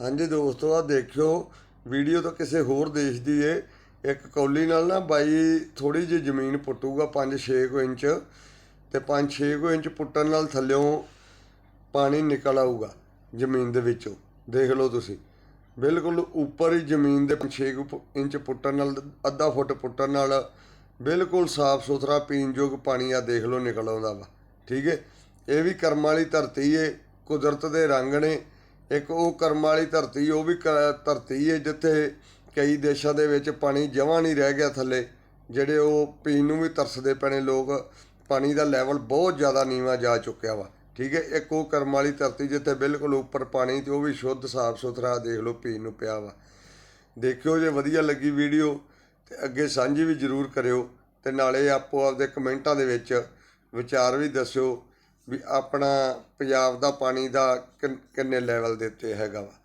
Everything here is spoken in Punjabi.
ਹਾਂਜੀ ਦੋਸਤੋ ਆ ਦੇਖਿਓ, ਵੀਡੀਓ ਤਾਂ ਕਿਸੇ ਹੋਰ ਦੇਸ਼ ਦੀ ਏ। ਇੱਕ ਕੌਲੀ ਨਾਲ ਨਾ ਬਾਈ ਥੋੜੀ ਜਿਹੀ ਜ਼ਮੀਨ ਪੁੱਟੂਗਾ 5-6 ਇੰਚ। ਤੇ 5-6 ਇੰਚ ਪੁੱਟਣ ਨਾਲ ਥੱਲਿਓਂ ਪਾਣੀ ਨਿਕਲ ਆਊਗਾ ਜ਼ਮੀਨ ਦੇ ਵਿੱਚੋਂ। ਦੇਖ ਲਓ ਤੁਸੀਂ। ਬਿਲਕੁਲ ਉੱਪਰ ਹੀ ਜ਼ਮੀਨ ਦੇ 6 ਇੰਚ ਪੁੱਟਣ ਨਾਲ, ਅੱਧਾ ਫੁੱਟ ਪੁੱਟਣ ਨਾਲ ਬਿਲਕੁਲ ਸਾਫ਼ ਸੁਥਰਾ ਪੀਣਯੋਗ ਪਾਣੀ ਆ ਦੇਖ ਲਓ ਨਿਕਲ ਆਉਂਦਾ ਵਾ। ਠੀਕ ਹੈ ਇਹ ਵੀ ਕਰਮ ਵਾਲੀ ਧਰਤੀ ਏ, ਕੁਦਰਤ ਦੇ ਰੰਗ ਨੇ। ਇੱਕ ਉਹ ਕਰਮ ਵਾਲੀ ਧਰਤੀ, ਉਹ ਵੀ ਕ- ਧਰਤੀ ਹੈ ਜਿੱਥੇ ਕਈ ਦੇਸ਼ਾਂ ਦੇ ਵਿੱਚ ਪਾਣੀ ਜਮਾਂ ਨਹੀਂ ਰਹਿ ਗਿਆ ਥੱਲੇ, ਜਿਹੜੇ ਉਹ ਪੀਣ ਨੂੰ ਵੀ ਤਰਸਦੇ ਪੈਣੇ ਲੋਕ, ਪਾਣੀ ਦਾ ਲੈਵਲ ਬਹੁਤ ਜ਼ਿਆਦਾ ਨੀਵਾਂ ਜਾ ਚੁੱਕਿਆ ਵਾ। ਠੀਕ ਹੈ ਇੱਕ ਉਹ ਕਰਮ ਵਾਲੀ ਧਰਤੀ ਜਿੱਥੇ ਬਿਲਕੁਲ ਉੱਪਰ ਪਾਣੀ ਤੇ ਉਹ ਵੀ ਸ਼ੁੱਧ, ਸਾਫ਼ ਸੁਥਰਾ ਦੇਖ ਲਓ ਪੀਣ ਨੂੰ ਪਿਆ ਵਾ। ਦੇਖਿਓ ਜੇ ਵਧੀਆ ਲੱਗੀ ਵੀਡੀਓ, ਤੇ ਅੱਗੇ ਸਾਂਝੀ ਵੀ ਜ਼ਰੂਰ ਕਰਿਓ, ਤੇ ਨਾਲੇ ਆਪੋ ਆਪਦੇ ਕਮੈਂਟਾਂ ਦੇ ਵਿੱਚ ਵਿਚਾਰ ਵੀ ਦੱਸਿਓ ਵੀ ਆਪਣਾ ਪੰਜਾਬ ਦਾ ਪਾਣੀ ਦਾ ਕਿੰਨ- ਕਿੰਨੇ ਲੈਵਲ ਦੇ ਉੱਤੇ ਹੈਗਾ ਵਾ।